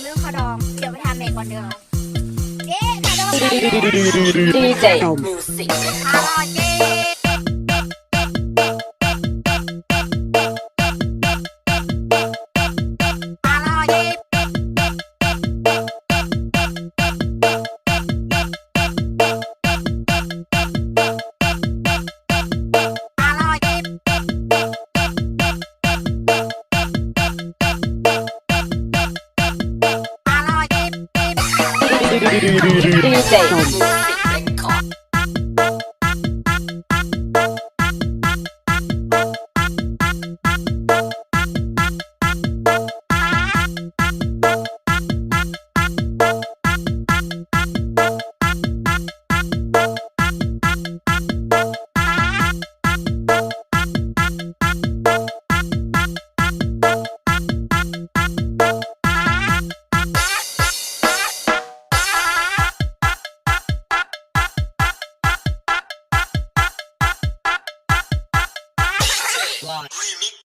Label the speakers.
Speaker 1: ำนึ่งข้าวดองเดี๋ยวไปทำเองก่อนเด้อเจ๊ข้าวดองทำเอง
Speaker 2: DJ Music
Speaker 1: อร่อยเจ๊
Speaker 2: Tuesdays.
Speaker 3: Remix